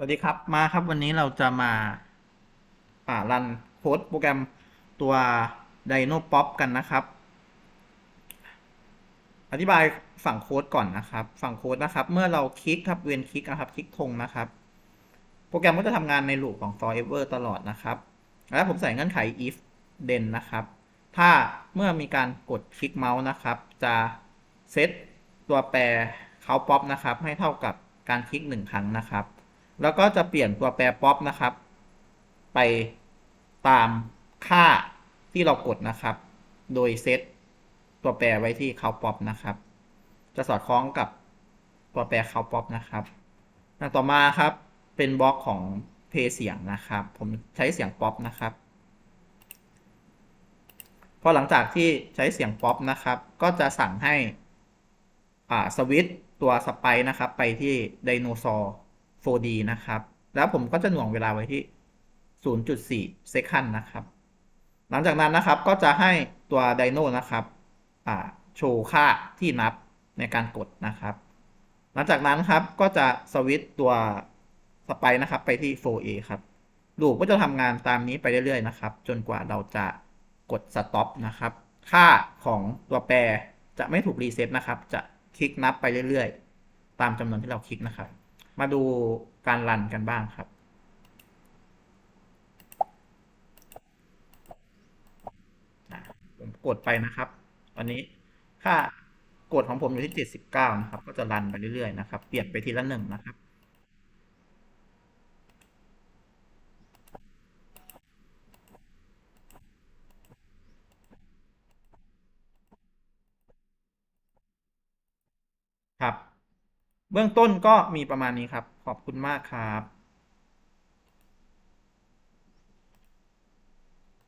วัสดีครับมาครับวันนี้เราจะมาอ่ารันโค้ดโปรแกรมตัว Dino Pop กันนะครับ อธิบายฝั่งโค้ดก่อนนะครับ ฝั่งโค้ดนะครับ เมื่อเราคลิกครับเว้นคลิกนะครับคลิกธงนะครับ โปรแกรมก็จะทำงานในลูปของ forever ตลอดนะครับ แล้วผมใส่เงื่อนไข if then นะครับ ถ้าเมื่อมีการกดคลิกเมาส์นะครับ จะเซตตัวแปรเขาป๊อปนะครับ ให้เท่ากับการคลิกหนึ่งครั้งนะครับ แล้วก็จะเปลี่ยนตัวแปรป๊อปนะครับ ไปตามค่าที่เรากดนะครับ โดยเซตตัวแปรไว้ที่เขาป๊อปนะครับ จะสอดคล้องกับตัวแปรเขาป๊อปนะครับอย่างต่อมาครับเป็นบล็อกของเพย์เสียงนะครับ ผมใช้เสียงป๊อปนะครับพอหลังจากที่ใช้เสียงป๊อปนะครับ ก็จะสั่งให้สวิตตัวสไปซ์นะครับ ไปที่ไดโนเสาร์ 4D นะครับ แล้วผมก็จะหน่วงเวลาไว้ที่ 0.4เซคันด์นะครับ หลังจากนั้นนะครับก็จะให้ตัวไดโนนะครับโชว์ค่าที่นับในการกดนะครับ หลังจากนั้นครับก็จะสวิตตัวสไปซ์นะครับไปที่ 4A ครับลูปก็จะทำงานตามนี้ไปเรื่อยๆนะครับ จนกว่าเราจะกด stop นะครับ ค่าของตัวแปรจะไม่ถูกรีเซ็ตนะครับ จะคลิกนับไปเรื่อยๆ ตามจำนวนที่เราคลิกนะครับ มาดูการรันกันบ้างครับอะผมกดไปนะครับตอนนี้ค่ากดของผมอยู่ที่ 79 นะครับ ก็จะรันไปเรื่อยๆนะครับ เปลี่ยนไปทีละหนึ่งนะครับ เบื้องต้นก็มีประมาณนี้ครับ ขอบคุณมากครับ